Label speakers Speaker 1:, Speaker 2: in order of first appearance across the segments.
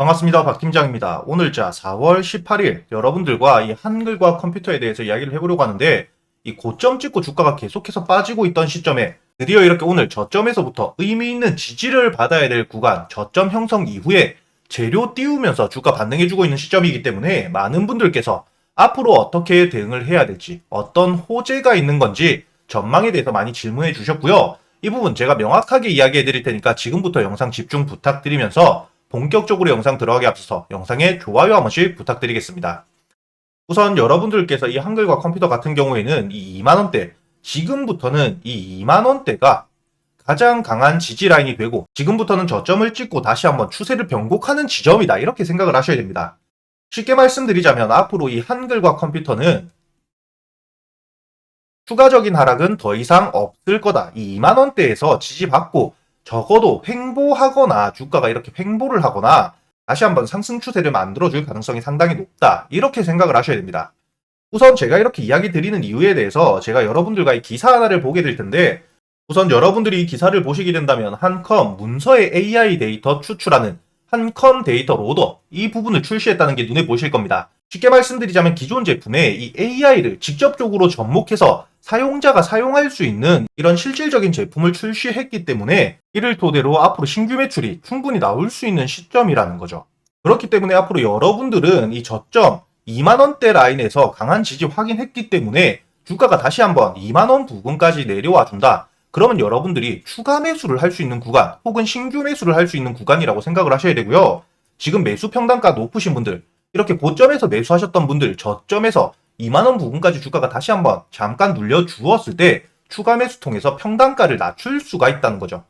Speaker 1: 반갑습니다. 박 팀장입니다. 오늘자 4월 18일 여러분들과 이 한글과 컴퓨터에 대해서 이야기를 해보려고 하는데 이 고점 찍고 주가가 계속해서 빠지고 있던 시점에 드디어 이렇게 오늘 저점에서부터 의미 있는 지지를 받아야 될 구간 저점 형성 이후에 재료 띄우면서 주가 반등해주고 있는 시점이기 때문에 많은 분들께서 앞으로 어떻게 대응을 해야 될지 어떤 호재가 있는 건지 전망에 대해서 많이 질문해 주셨고요. 이 부분 제가 명확하게 이야기해 드릴 테니까 지금부터 영상 집중 부탁드리면서 본격적으로 영상 들어가기 앞서서 영상에 좋아요 한 번씩 부탁드리겠습니다. 우선 여러분들께서 이 한글과 컴퓨터 같은 경우에는 이 2만원대, 지금부터는 이 2만원대가 가장 강한 지지 라인이 되고 지금부터는 저점을 찍고 다시 한번 추세를 변곡하는 지점이다. 이렇게 생각을 하셔야 됩니다. 쉽게 말씀드리자면 앞으로 이 한글과 컴퓨터는 추가적인 하락은 더 이상 없을 거다. 이 2만원대에서 지지받고 적어도 횡보하거나 주가가 이렇게 횡보를 하거나 다시 한번 상승 추세를 만들어줄 가능성이 상당히 높다. 이렇게 생각을 하셔야 됩니다. 우선 제가 이렇게 이야기 드리는 이유에 대해서 제가 여러분들과 이 기사 하나를 보게 될 텐데 우선 여러분들이 이 기사를 보시게 된다면 한컴 문서의 AI 데이터 추출하는 한컴 데이터 로더 이 부분을 출시했다는 게 눈에 보실 겁니다. 쉽게 말씀드리자면 기존 제품에 이 AI를 직접적으로 접목해서 사용자가 사용할 수 있는 이런 실질적인 제품을 출시했기 때문에 이를 토대로 앞으로 신규 매출이 충분히 나올 수 있는 시점이라는 거죠. 그렇기 때문에 앞으로 여러분들은 이 저점 2만원대 라인에서 강한 지지 확인했기 때문에 주가가 다시 한번 2만원 부근까지 내려와 준다. 그러면 여러분들이 추가 매수를 할 수 있는 구간 혹은 신규 매수를 할 수 있는 구간이라고 생각을 하셔야 되고요. 지금 매수 평단가 높으신 분들 이렇게 고점에서 매수하셨던 분들 저점에서 2만원 부근까지 주가가 다시 한번 잠깐 눌려 주었을 때 추가 매수 통해서 평단가를 낮출 수가 있다는 거죠.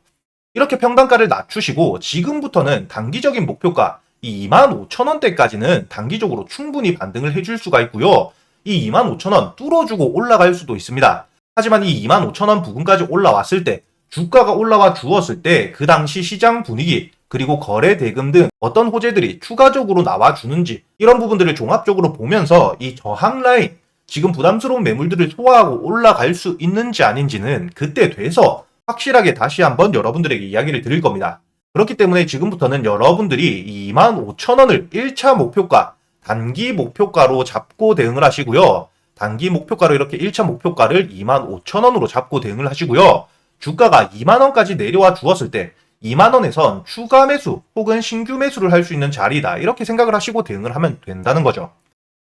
Speaker 1: 이렇게 평단가를 낮추시고 지금부터는 단기적인 목표가 이 25,000원대까지는 단기적으로 충분히 반등을 해줄 수가 있고요. 이 25,000원 뚫어주고 올라갈 수도 있습니다. 하지만 이 25,000원 부근까지 올라왔을 때 주가가 올라와 주었을 때 그 당시 시장 분위기 그리고 거래 대금 등 어떤 호재들이 추가적으로 나와 주는지 이런 부분들을 종합적으로 보면서 이 저항 라인 지금 부담스러운 매물들을 소화하고 올라갈 수 있는지 아닌지는 그때 돼서 확실하게 다시 한번 여러분들에게 이야기를 드릴 겁니다. 그렇기 때문에 지금부터는 여러분들이 25,000원을 1차 목표가 단기 목표가로 잡고 대응을 하시고요. 단기 목표가로 이렇게 1차 목표가를 25,000원으로 잡고 대응을 하시고요. 주가가 2만원까지 내려와 주었을 때 2만원에선 추가 매수 혹은 신규 매수를 할 수 있는 자리다. 이렇게 생각을 하시고 대응을 하면 된다는 거죠.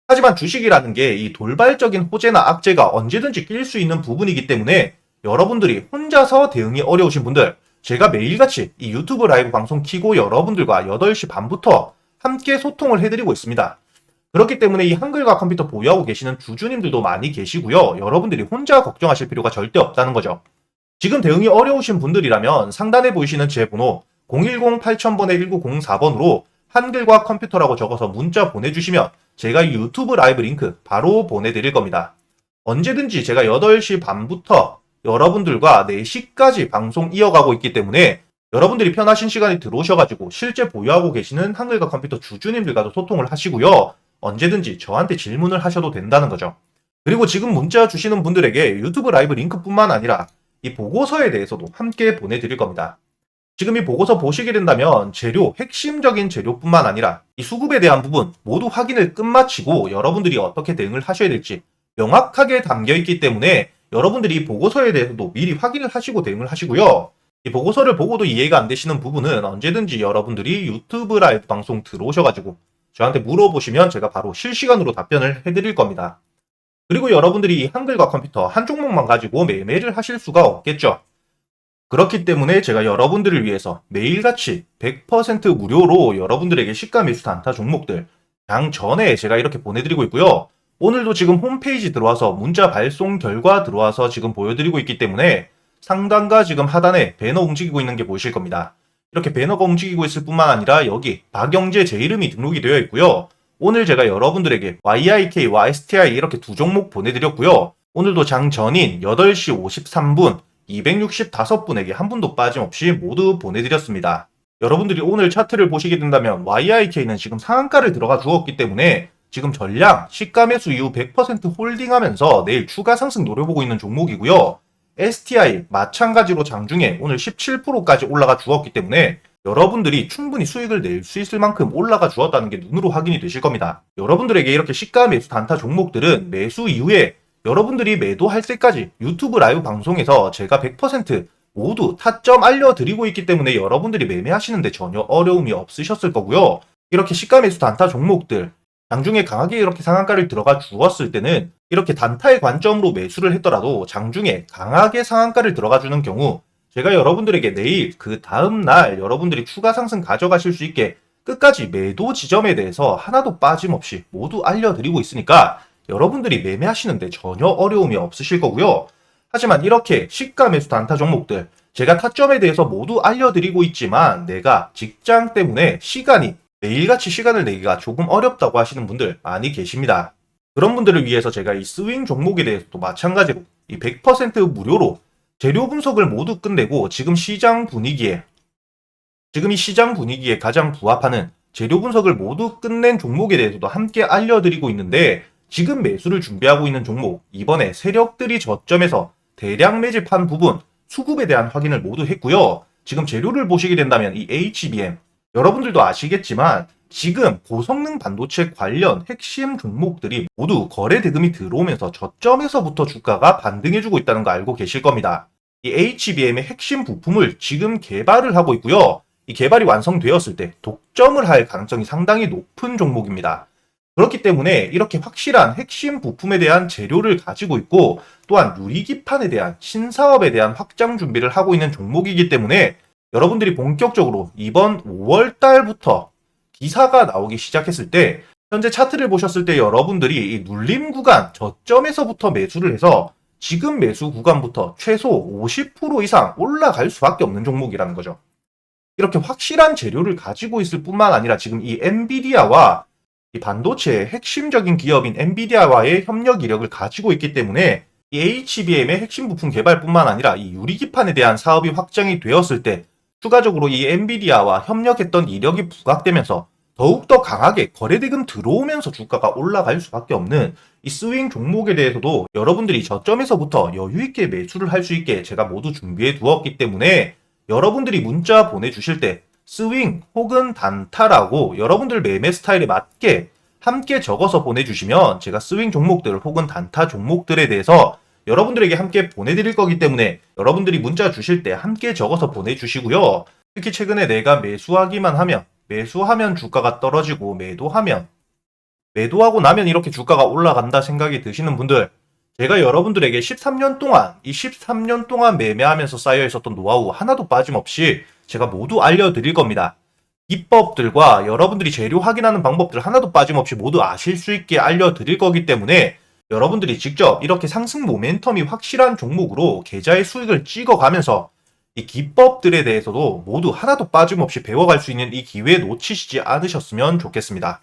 Speaker 1: 하지만 주식이라는 게 이 돌발적인 호재나 악재가 언제든지 낄 수 있는 부분이기 때문에 여러분들이 혼자서 대응이 어려우신 분들 제가 매일같이 이 유튜브 라이브 방송 키고 여러분들과 8시 반부터 함께 소통을 해드리고 있습니다. 그렇기 때문에 이 한글과 컴퓨터 보유하고 계시는 주주님들도 많이 계시고요. 여러분들이 혼자 걱정하실 필요가 절대 없다는 거죠. 지금 대응이 어려우신 분들이라면 상단에 보이시는 제 번호 010-8000번에 1904번으로 한글과 컴퓨터라고 적어서 문자 보내주시면 제가 이 유튜브 라이브 링크 바로 보내드릴 겁니다. 언제든지 제가 8시 반부터 여러분들과 4시까지 방송 이어가고 있기 때문에 여러분들이 편하신 시간에 들어오셔가지고 실제 보유하고 계시는 한글과 컴퓨터 주주님들과도 소통을 하시고요. 언제든지 저한테 질문을 하셔도 된다는 거죠. 그리고 지금 문자 주시는 분들에게 유튜브 라이브 링크뿐만 아니라 이 보고서에 대해서도 함께 보내드릴 겁니다. 지금 이 보고서 보시게 된다면 재료, 핵심적인 재료뿐만 아니라 이 수급에 대한 부분 모두 확인을 끝마치고 여러분들이 어떻게 대응을 하셔야 될지 명확하게 담겨 있기 때문에 여러분들이 이 보고서에 대해서도 미리 확인을 하시고 대응을 하시고요. 이 보고서를 보고도 이해가 안 되시는 부분은 언제든지 여러분들이 유튜브 라이브 방송 들어오셔가지고 저한테 물어보시면 제가 바로 실시간으로 답변을 해드릴 겁니다. 그리고 여러분들이 한글과 컴퓨터 한 종목만 가지고 매매를 하실 수가 없겠죠. 그렇기 때문에 제가 여러분들을 위해서 매일같이 100% 무료로 여러분들에게 시가 매수 단타 종목들 장 전에 제가 이렇게 보내드리고 있고요. 오늘도 지금 홈페이지 들어와서 문자 발송 결과 들어와서 지금 보여드리고 있기 때문에 상단과 지금 하단에 배너 움직이고 있는 게 보이실 겁니다. 이렇게 배너가 움직이고 있을 뿐만 아니라 여기 박영재 제 이름이 등록이 되어 있고요. 오늘 제가 여러분들에게 YIK와 STI 이렇게 두 종목 보내드렸고요. 오늘도 장 전인 8시 53분 265분에게 한 분도 빠짐없이 모두 보내드렸습니다. 여러분들이 오늘 차트를 보시게 된다면 YIK는 지금 상한가를 들어가 주었기 때문에 지금 전량 시가 매수 이후 100% 홀딩하면서 내일 추가 상승 노려보고 있는 종목이고요. STI 마찬가지로 장중에 오늘 17%까지 올라가 주었기 때문에 여러분들이 충분히 수익을 낼 수 있을 만큼 올라가 주었다는 게 눈으로 확인이 되실 겁니다. 여러분들에게 이렇게 시가 매수 단타 종목들은 매수 이후에 여러분들이 매도할 때까지 유튜브 라이브 방송에서 제가 100% 모두 타점 알려드리고 있기 때문에 여러분들이 매매하시는데 전혀 어려움이 없으셨을 거고요. 이렇게 시가 매수 단타 종목들 장중에 강하게 이렇게 상한가를 들어가 주었을 때는 이렇게 단타의 관점으로 매수를 했더라도 장중에 강하게 상한가를 들어가 주는 경우 제가 여러분들에게 내일 그 다음 날 여러분들이 추가 상승 가져가실 수 있게 끝까지 매도 지점에 대해서 하나도 빠짐없이 모두 알려드리고 있으니까 여러분들이 매매하시는데 전혀 어려움이 없으실 거고요. 하지만 이렇게 시가 매수 단타 종목들 제가 타점에 대해서 모두 알려드리고 있지만 내가 직장 때문에 시간이 매일같이 시간을 내기가 조금 어렵다고 하시는 분들 많이 계십니다. 그런 분들을 위해서 제가 이 스윙 종목에 대해서도 마찬가지로 이 100% 무료로 재료 분석을 모두 끝내고 지금 시장 분위기에 지금 이 시장 분위기에 가장 부합하는 재료 분석을 모두 끝낸 종목에 대해서도 함께 알려드리고 있는데 지금 매수를 준비하고 있는 종목 이번에 세력들이 저점에서 대량 매집한 부분 수급에 대한 확인을 모두 했고요. 지금 재료를 보시게 된다면 이 HBM 여러분들도 아시겠지만 지금 고성능 반도체 관련 핵심 종목들이 모두 거래 대금이 들어오면서 저점에서부터 주가가 반등해주고 있다는 거 알고 계실 겁니다. 이 HBM의 핵심 부품을 지금 개발을 하고 있고요. 이 개발이 완성되었을 때 독점을 할 가능성이 상당히 높은 종목입니다. 그렇기 때문에 이렇게 확실한 핵심 부품에 대한 재료를 가지고 있고 또한 유리기판에 대한 신사업에 대한 확장 준비를 하고 있는 종목이기 때문에 여러분들이 본격적으로 이번 5월 달부터 기사가 나오기 시작했을 때 현재 차트를 보셨을 때 여러분들이 이 눌림 구간 저점에서부터 매수를 해서 지금 매수 구간부터 최소 50% 이상 올라갈 수밖에 없는 종목이라는 거죠. 이렇게 확실한 재료를 가지고 있을 뿐만 아니라 지금 이 엔비디아와 이 반도체의 핵심적인 기업인 엔비디아와의 협력 이력을 가지고 있기 때문에 이 HBM의 핵심 부품 개발뿐만 아니라 이 유리기판에 대한 사업이 확장이 되었을 때 추가적으로 이 엔비디아와 협력했던 이력이 부각되면서 더욱더 강하게 거래대금 들어오면서 주가가 올라갈 수밖에 없는 이 스윙 종목에 대해서도 여러분들이 저점에서부터 여유있게 매수를 할 수 있게 제가 모두 준비해 두었기 때문에 여러분들이 문자 보내주실 때 스윙 혹은 단타라고 여러분들 매매 스타일에 맞게 함께 적어서 보내주시면 제가 스윙 종목들 혹은 단타 종목들에 대해서 여러분들에게 함께 보내드릴 거기 때문에 여러분들이 문자 주실 때 함께 적어서 보내주시고요. 특히 최근에 내가 매수하기만 하면 매수하면 주가가 떨어지고 매도하면 매도하고 나면 이렇게 주가가 올라간다 생각이 드시는 분들 제가 여러분들에게 13년 동안 이 13년 동안 매매하면서 쌓여 있었던 노하우 하나도 빠짐없이 제가 모두 알려드릴 겁니다. 기법들과 여러분들이 재료 확인하는 방법들 하나도 빠짐없이 모두 아실 수 있게 알려드릴 거기 때문에 여러분들이 직접 이렇게 상승 모멘텀이 확실한 종목으로 계좌의 수익을 찍어가면서 이 기법들에 대해서도 모두 하나도 빠짐없이 배워갈 수 있는 이 기회 놓치시지 않으셨으면 좋겠습니다.